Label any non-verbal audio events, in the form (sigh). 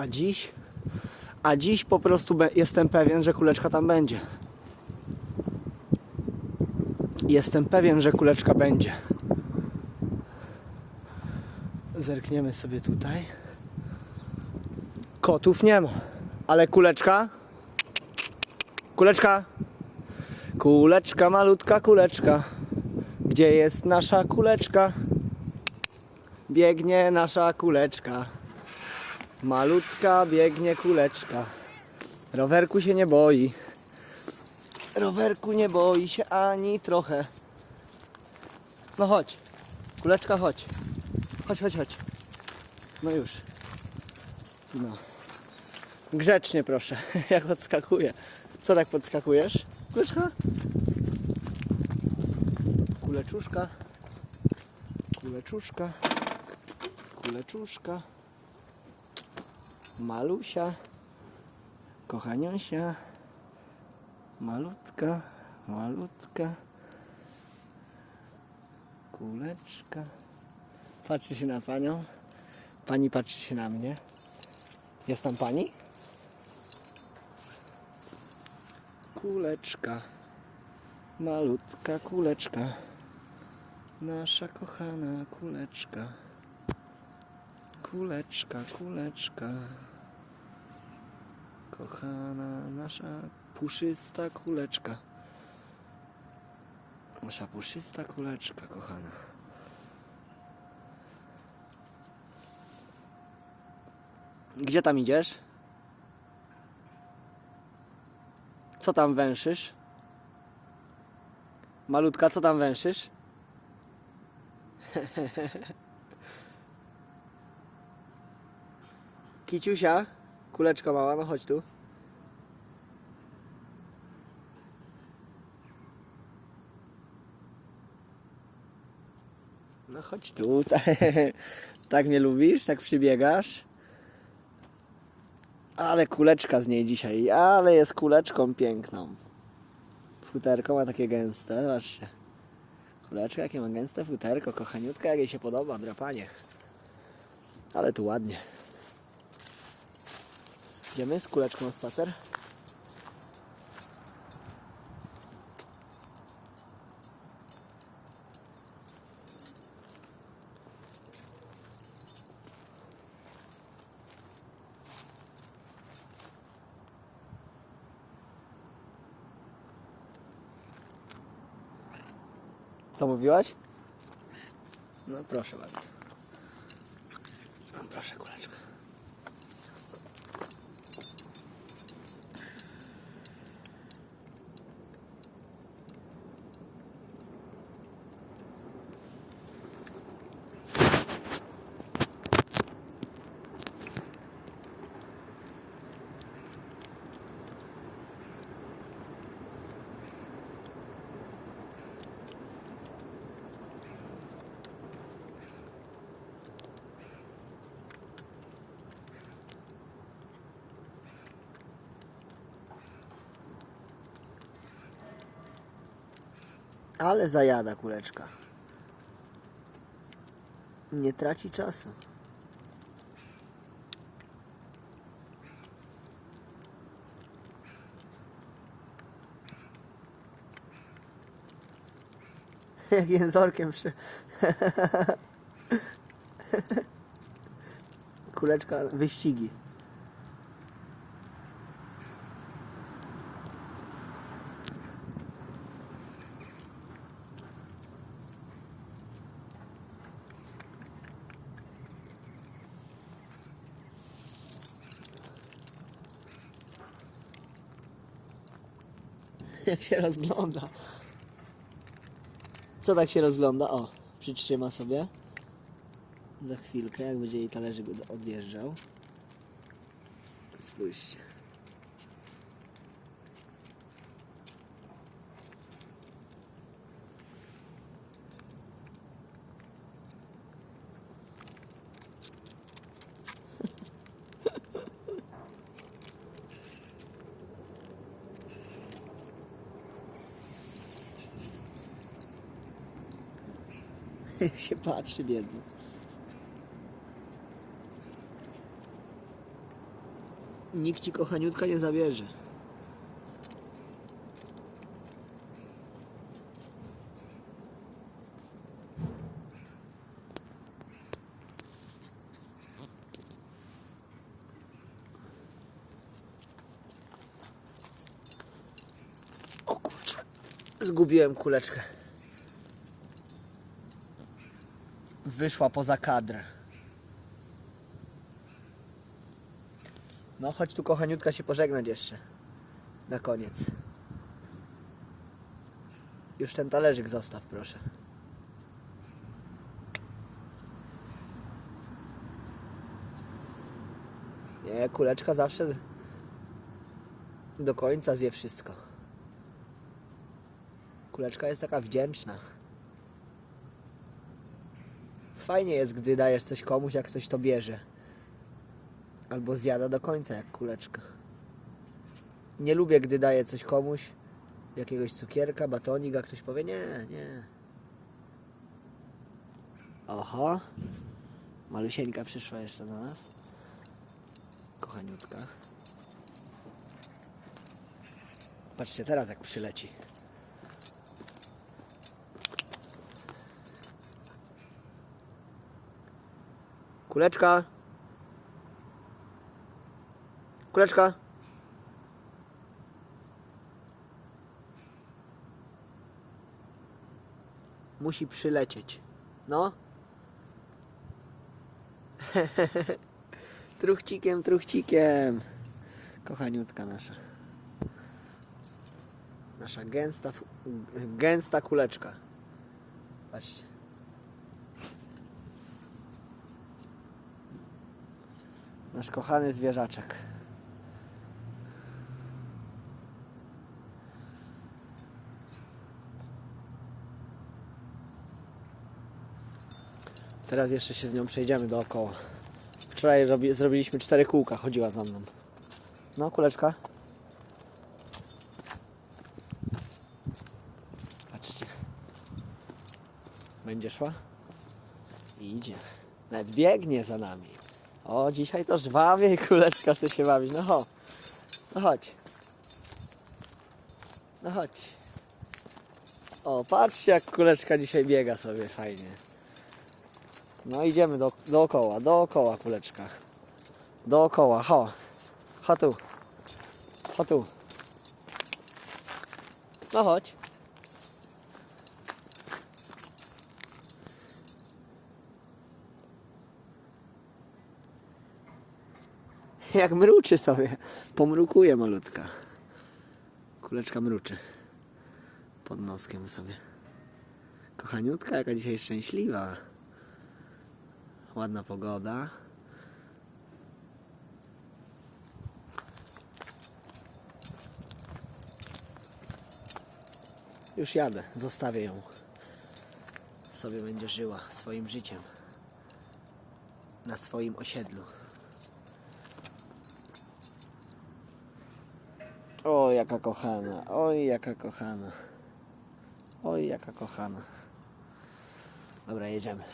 A dziś, a dziś po prostu jestem pewien, że kuleczka tam będzie. Jestem pewien, że kuleczka będzie. Zerkniemy sobie tutaj. Kotów nie ma. Ale kuleczka? Kuleczka? Kuleczka, malutka kuleczka. Gdzie jest nasza kuleczka? Biegnie nasza kuleczka. Malutka biegnie kuleczka. Rowerku się nie boi. Rowerku nie boi się ani trochę. No chodź. Kuleczka, chodź. Chodź, chodź, chodź. No już. No. Grzecznie proszę, (laughs) jak odskakuje. Co tak podskakujesz? Kuleczka? Kuleczuszka. Kuleczuszka. Kuleczuszka. Malusia. Kochaniusia. Malutka. Malutka. Kuleczka. Patrzy się na panią. Pani patrzy się na mnie. Jest tam pani? Kuleczka. Malutka kuleczka. Nasza kochana kuleczka. Kuleczka, kuleczka. Kochana nasza puszysta kuleczka. Nasza puszysta kuleczka, kochana. Gdzie tam idziesz? Co tam węszysz? Malutka, co tam węszysz? (laughs) Kiciusia, kuleczka mała, no chodź tu. No chodź tu. (laughs) Tak mnie lubisz? Tak przybiegasz? Ale kuleczka z niej dzisiaj, ale jest kuleczką piękną. Futerko ma takie gęste, zobaczcie. Kuleczka, jakie ma gęste futerko, kochaniutka, jak jej się podoba, drapanie. Ale tu ładnie. Idziemy z kuleczką na spacer? Co mówiłaś? No proszę bardzo. No, proszę kuleczka. Ale zajada kuleczka. Nie traci czasu. (laughs) Jak jęzorkiem przy... (laughs) Kuleczka, wyścigi. (laughs) Jak się rozgląda. Co tak się rozgląda? O, przytrzyma sobie. Za chwilkę, jak będzie jej talerzyk od- odjeżdżał. Spójrzcie. (laughs) się patrzy biedny. Nikt ci kochaniutka nie zabierze. O zgubiłem kuleczkę. Wyszła poza kadr. No chodź tu kochaniutka się pożegnać jeszcze. Na koniec. Już ten talerzyk zostaw proszę. Nie, kuleczka zawsze do końca zje wszystko. Kuleczka jest taka wdzięczna. Fajnie jest, gdy dajesz coś komuś, jak ktoś to bierze. Albo zjada do końca, jak kuleczka. Nie lubię, gdy daję coś komuś, jakiegoś cukierka, batonik, a ktoś powie nie, nie. Oho. Malusieńka przyszła jeszcze do nas. Kochaniutka. Patrzcie teraz, jak przyleci. Kuleczka. Kuleczka. Musi przylecieć. No. (laughs) truchcikiem, truchcikiem. Kochaniutka nasza. Nasza gęsta, gęsta kuleczka. Patrzcie. Nasz kochany zwierzaczek. Teraz jeszcze się z nią przejdziemy dookoła. Wczoraj robi, zrobiliśmy cztery kółka, chodziła za mną. No, kuleczka. Patrzcie. Będzie szła? I idzie. Nawet biegnie za nami. O, dzisiaj to żwawie (laughs) kuleczka chce się bawić. No. No chodź. No chodź. O, patrzcie jak kuleczka dzisiaj biega sobie fajnie. No idziemy do, dookoła, dookoła kuleczka. Dookoła, ho. Ho tu. Ho tu. No chodź. Jak mruczy sobie. Pomrukuje malutka. Kuleczka mruczy. Pod noskiem sobie. Kochaniutka, jaka dzisiaj szczęśliwa. Ładna pogoda. Już jadę, zostawię ją. Sobie będzie żyła swoim życiem. Na swoim osiedlu. O, jaka kochana. Oj, jaka kochana. Oj, jaka kochana. Dobra, jedziemy.